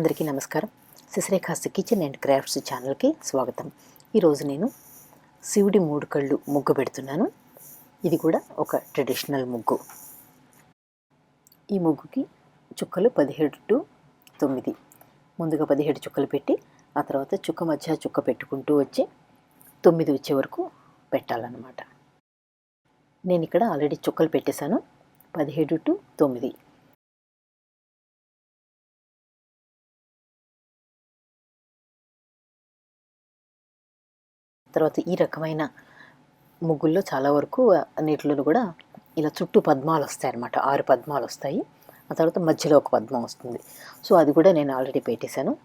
అందరికీ నమస్కారం. శశిరేఖాస్ kitchen and crafts ఛానల్కి స్వాగతం. ఈరోజు నేను శివుడి మూడు కళ్ళు ముగ్గు పెడుతున్నాను. ఇది కూడా ఒక ట్రెడిషనల్ ముగ్గు. ఈ ముగ్గుకి చుక్కలు పదిహేడు టు తొమ్మిది. ముందుగా పదిహేడు చుక్కలు పెట్టి ఆ తర్వాత చుక్క మధ్య చుక్క పెట్టుకుంటూ వచ్చి తొమ్మిది వచ్చే వరకు పెట్టాలన్నమాట. నేను ఇక్కడ ఆల్రెడీ చుక్కలు పెట్టేశాను. పదిహేడు టు తొమ్మిది. తర్వాత ఈ రకమైన ముగ్గుల్లో చాలా వరకు నీటిలో కూడా ఇలా చుట్టూ పద్మాలు వస్తాయి అన్నమాట ఆరు పద్మాలు వస్తాయి. ఆ తర్వాత మధ్యలో ఒక పద్మం వస్తుంది. సో అది కూడా నేను ఆల్రెడీ పెట్టేశాను.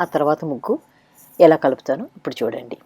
ఆ తర్వాత ముగ్గు ఎలా కలుపుతానో ఇప్పుడు చూడండి.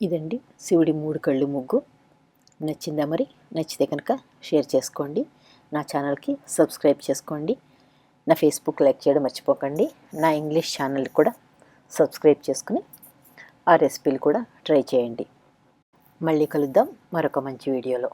ఇదండి శివుడి మూడు కళ్ళు ముగ్గు. నచ్చిందా మరి? నచ్చితే కనుక షేర్ చేసుకోండి. నా ఛానల్కి సబ్స్క్రైబ్ చేసుకోండి. నా ఫేస్బుక్ లైక్ చేయడం మర్చిపోకండి. నా ఇంగ్లీష్ ఛానల్ కూడా సబ్స్క్రైబ్ చేసుకుని ఆ రెసిపీలు కూడా ట్రై చేయండి. మళ్ళీ కలుద్దాం మరొక మంచి వీడియోలో.